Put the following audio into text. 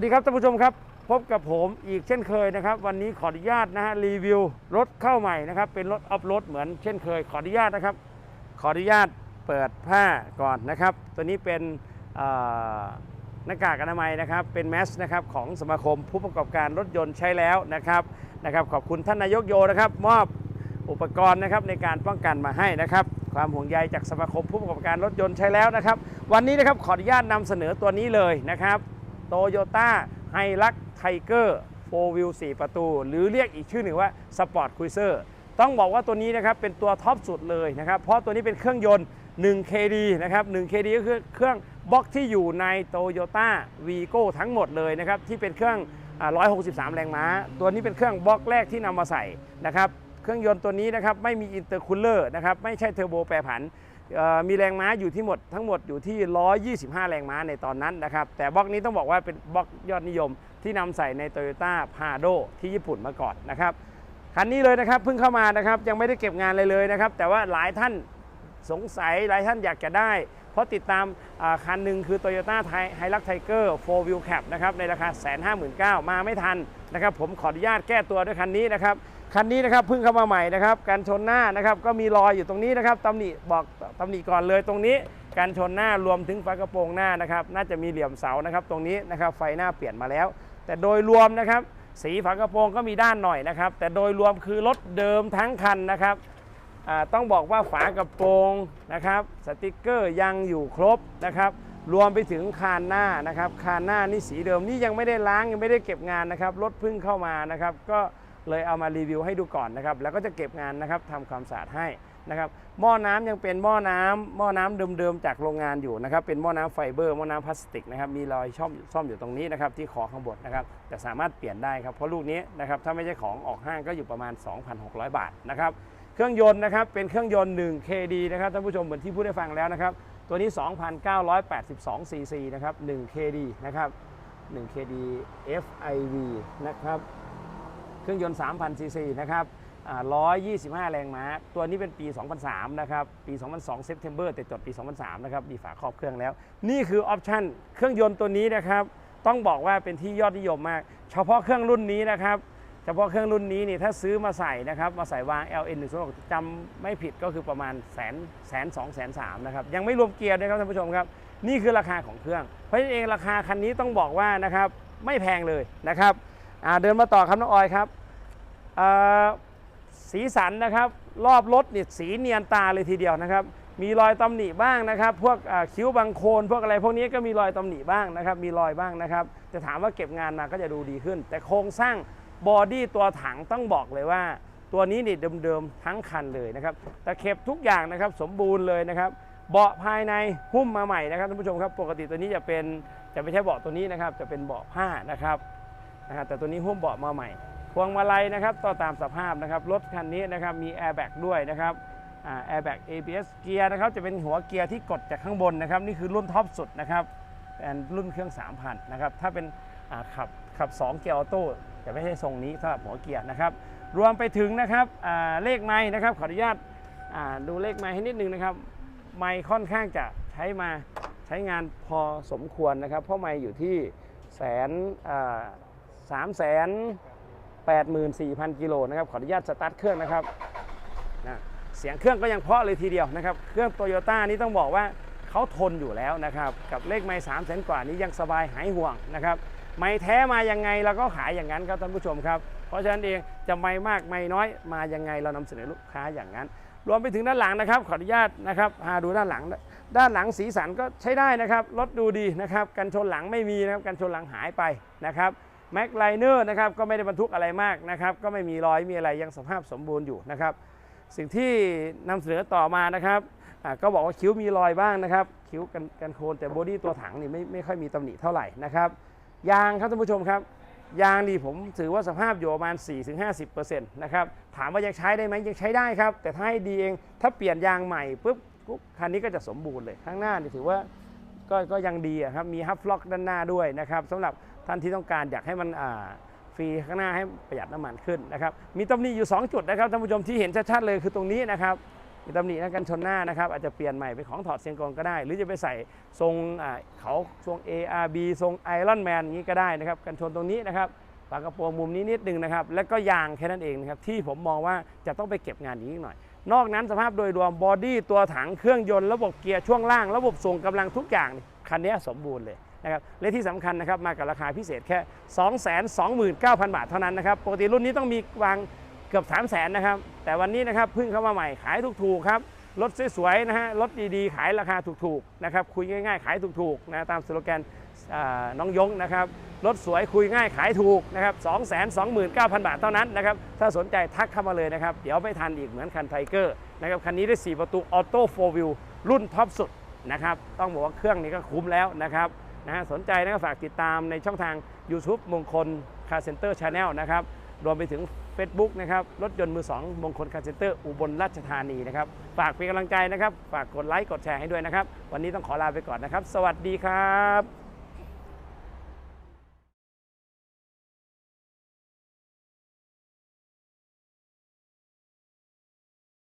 วัสดีครับท่านผู้ชมครับ พบกับผมอีกเช่นเคยนะครับ วันนี้ขออนุญาตนะฮะรีวิวรถเข้าใหม่นะครับ เป็นรถออฟโรดเหมือนเช่นเคย ขออนุญาตนะครับ ขออนุญาตเปิดผ้าก่อนนะครับ ตัวนี้เป็นหน้ากากอนามัยนะครับ เป็นแมสนะครับของสมาคมผู้ประกอบการรถยนต์ใช้แล้วนะครับนะครับ ขอบคุณท่านนายกโยนะครับ มอบอุปกรณ์นะครับในการป้องกันมาให้นะครับ ความห่วงใยจากสมาคมผู้ประกอบการรถยนต์ใช้แล้วนะครับ วันนี้นะครับขออนุญาตนำเสนอตัวนี้เลยนะครับ โตโยต้าไฮลักไทเกอร์โฟวิล4ประตู หรือเรียกอีกชื่อหนึ่งว่าสปอร์ตคุยเซอร์ต้องบอกว่าตัวนี้นะครับเป็นตัวท็อปสุดเลยนะครับ เพราะตัวนี้เป็นเครื่องยนต์ 1KD นะครับ 1KD ก็คือเครื่องบล็อกที่อยู่ใน Toyota Vigo ทั้งหมดเลยนะครับ ที่เป็นเครื่องอ่า163 แรงม้า ตัวนี้เป็นเครื่องบล็อกแรกที่นำมาใส่นะครับ เครื่องยนต์ตัวนี้นะครับไม่มีอินเตอร์คูลเลอร์นะครับไม่ใช่เทอร์โบแปรผัน มีแรงม้าอยู่ที่หมดทั้งหมดอยู่ที่ 125 แรงม้าในตอนนั้นนะครับ แต่บล็อกนี้ต้องบอกว่าเป็นบล็อกยอดนิยมที่นำใส่ใน Toyota p a d o ที่ญี่ปุ่นมาก่อนนะครับคันนี้เลยนะครับเพิ่งเข้ามานะครับยังไม่ได้เก็บงานเลยเลยนะครับ แต่ว่าหลายท่านสงสัยหลายท่านอยากจะได้ เพราะติดตามคันหนึ่งคือ Toyota h i l u x Tiger 4 Wheel Cab นะครับในราคา159,000มาไม่ทันนะครับผมขออนุญาตแก้ตัวด้วยคันนี้นะครับ คันนี้นะครับเพิ่งเข้ามาใหม่นะครับการชนหน้านะครับก็มีรอยอยู่ตรงนี้นะครับตำหนิบอกตำหนิก่อนเลยตรงนี้ การชนหน้ารวมถึงฝากระโปรงหน้านะครับน่าจะมีเหลี่ยมเสานะครับตรงนี้นะครับไฟหน้าเปลี่ยนมาแล้ว แต่โดยรวมนะครับสีฝากระโปรงก็มีด้านหน่อยนะครับแต่โดยรวมคือรถเดิมทั้งคันนะครับต้องบอกว่าฝากระโปรงนะครับสติกเกอร์ยังอยู่ครบนะครับรวมไปถึงคานหน้านะครับคานหน้านี่สีเดิมนี่ยังไม่ได้ล้างยังไม่ได้เก็บงานนะครับรถเพิ่งเข้ามานะครับก็ เลยเอามารีวิวให้ดูก่อนนะครับ แล้วก็จะเก็บงานนะครับทำความสะอาดให้นะครับ หม้อน้ำยังเป็นหม้อน้ำหม้อน้ำเดิมๆจากโรงงานอยู่นะครับ เป็นหม้อน้ำไฟเบอร์หม้อน้ำพลาสติกนะครับ มีรอยช่อมซ่อมอยู่ตรงนี้นะครับที่คอข้างบนนะครับ แต่สามารถเปลี่ยนได้ครับ เพราะลูกนี้นะครับถ้าไม่ใช่ของออกห้างก็อยู่ประมาณ 2,600 บาทนะครับเครื่องยนต์นะครับเป็นเครื่องยนต์ 1 KD นะครับท่านผู้ชมเหมือนที่พูดได้ฟังแล้วนะครับ ตัวนี้ 2,982 cc นะครับ 1 KD นะครับ 1 KD FIV นะครับ เครื่องยนต์ 3,000 cc นะครับ125 แรงม้า ตัวนี้เป็นปี 2003 นะครับ ปี 2002 September แต่จดปี 2003 นะครับ มีฝาครอบเครื่องแล้ว นี่คือออปชั่นเครื่องยนต์ตัวนี้นะครับ ต้องบอกว่าเป็นที่ยอดนิยมมาก เฉพาะเครื่องรุ่นนี้นะครับ เฉพาะเครื่องรุ่นนี้นี่ถ้าซื้อมาใส่นะครับ มาใส่วาง LN 1 6จำไม่ผิดก็คือประมาณแสนแสนสองแสนสามนะครับ ยังไม่รวมเกียร์ด้วยครับท่านผู้ชมครับ นี่คือราคาของเครื่อง เพราะฉะนั้นเองราคาคันนี้ต้องบอกว่านะครับ ไม่แพงเลยนะครับ อ่าเดินมาต่อครับน้องออยครับสีสันนะครับ รอบรถนี่สีเนียนตาเลยทีเดียวนะครับ มีรอยตำหนิบ้างนะครับ พวกคิ้วบางโคนพวกอะไรพวกนี้ก็มีรอยตำหนิบ้างนะครับ มีรอยบ้างนะครับ จะถามว่าเก็บงานมาก็จะดูดีขึ้น แต่โครงสร้างบอดี้ตัวถังต้องบอกเลยว่า ตัวนี้นี่เดิมๆทั้งคันเลยนะครับแตะเข็บทุกอย่างนะครับสมบูรณ์เลยนะครับ เบาะภายในหุ้มมาใหม่นะครับท่านผู้ชมครับ ปกติตัวนี้จะเป็นจะไม่ใช่เบาะตัวนี้นะครับ จะเป็นเบาะผ้านะครับ นะครับแต่ตัวนี้หุ้มเบาะมาใหม่พวงมาลัยนะครับต่อตามสภาพนะครับรถคันนี้นะครับมีแอร์แบ็กด้วยนะครับแอร์แบ็ก ABS เกียร์นะครับจะเป็นหัวเกียร์ที่กดจากข้างบนนะครับนี่คือรุ่นท็อปสุดนะครับเป็นรุ่นเครื่อง 3,000นะครับถ้าเป็นขับขับ 2 เกียร์ออโต้จะไม่ใช่ทรงนี้สำหรับหัวเกียร์นะครับรวมไปถึงนะครับเลขไม้นะครับขออนุญาตดูเลขไม้ให้นิดนึงนะครับไมค์ค่อนข้างจะใช้มาใช้งานพอสมควรนะครับ เพราะไมค์อยู่ที่แสน สามแสนแปดหมื่นสี่พันกิโลนะครับขออนุญาตสตาร์ทเครื่องนะครับนะเสียงเครื่องก็ยังเพาะเลยทีเดียวนะครับ เครื่องโตโยต้านี้ต้องบอกว่าเขาทนอยู่แล้วนะครับ กับเลขไมค์สามแสนกว่านี้ยังสบายหายห่วงนะครับ ไมค์แท้มายังไงเราก็ขายอย่างนั้นครับท่านผู้ชมครับ เพราะฉะนั้นเองจะไมค์มากไมค์น้อยมายังไงเรานำเสนอลูกค้าอย่างนั้น รวมไปถึงด้านหลังนะครับขออนุญาตนะครับพาดูด้านหลัง ด้านหลังสีสันก็ใช้ได้นะครับรถดูดีนะครับ กันชนหลังไม่มีนะครับกันชนหลังหายไปนะครับ แม็กไลเนอร์นะครับก็ไม่ได้บรรทุกอะไรมากนะครับก็ไม่มีรอยมีอะไรยังสภาพสมบูรณ์อยู่นะครับสิ่งที่นำเสนอต่อมานะครับก็บอกว่าคิ้วมีรอยบ้างนะครับ คิ้วกันกันโคนแต่บอดี้ตัวถังนี่ไม่ไม่ค่อยมีตำหนิเท่าไหร่นะครับยางครับท่านผู้ชมครับยางนี่ผมถือว่าสภาพอยู่ประมาณ 4-50%นะครับถามว่ายังใช้ได้ไหมยังใช้ได้ครับ แต่ถ้าให้ดีเองถ้าเปลี่ยนยางใหม่ปุ๊บปุ๊บคันนี้ก็จะสมบูรณ์เลยข้างหน้านี่ถือว่า ก็ก็ยังดีครับมีฮับฟล็อกด้านหน้าด้วยนะครับสำหรับท่านที่ต้องการอยากให้มันฟรีข้างหน้าให้ประหยัดน้ำมันขึ้นนะครับมีตำหนิอยู่ 2 จุดนะครับท่านผู้ชมที่เห็นชัดๆเลยคือตรงนี้นะครับมีตำหนิกันชนหน้านะครับอาจจะเปลี่ยนใหม่เป็นของถอดเซียงกงก็ได้ หรือจะไปใส่ทรงเขาทรง ARB ทรงไอรอนแมนอย่างนี้ก็ได้นะครับกันชนตรงนี้นะครับฝากระโปรงมุมนี้นิดนึงนะครับ แล้วก็ยางแค่นั้นเองนะครับที่ผมมองว่าจะต้องไปเก็บงานอีกนิดหน่อย นอกนั้นสภาพโดยรวมบอดี้ตัวถังเครื่องยนต์ระบบเกียร์ช่วงล่าง ระบบส่งกำลังทุกอย่างนี่คันนี้สมบูรณ์เลยนะครับและที่สำคัญนะครับมากับราคาพิเศษแค่ 229,000 บาทเท่านั้นนะครับปกติรุ่นนี้ต้องมีวางเกือบ 3 0 0 0 0นนะครับแต่วันนี้นะครับเพิ่งเข้ามาใหม่ขายถูกๆครับรถสวยๆนะฮะรถดีๆ ขายราคาถูกๆนะครับคุยง่ายๆ ขายถูกๆนะตามสโลแกนน้องยงนะครับรถสวยคุยง่ายขายถูกนะครับ229,000 บาทเท่านั้นนะครับ ถ้าสนใจทักเข้ามาเลยนะครับ เดี๋ยวไม่ทันอีกเหมือนคันไทเกอร์นะครับ คันนี้ได้ 4 ประตูออโต้โฟวิลรุ่นท็อปสุดนะครับ ต้องบอกว่าเครื่องนี้ก็คุ้มแล้วนะครับนะฮะสนใจนะครับฝากติดตามในช่องทาง YouTube มงคลคาร์เซ็นเตอร์ชาแนลนะครับ รวมไปถึง Facebook นะครับ รถยนต์มือ 2 มงคลคาร์เซ็นเตอร์อุบลราชธานีนะครับ ฝากเป็นกำลังใจนะครับ ฝากกดไลค์กดแชร์ให้ด้วยนะครับ วันนี้ต้องขอลาไปก่อนนะครับ สวัสดีครับ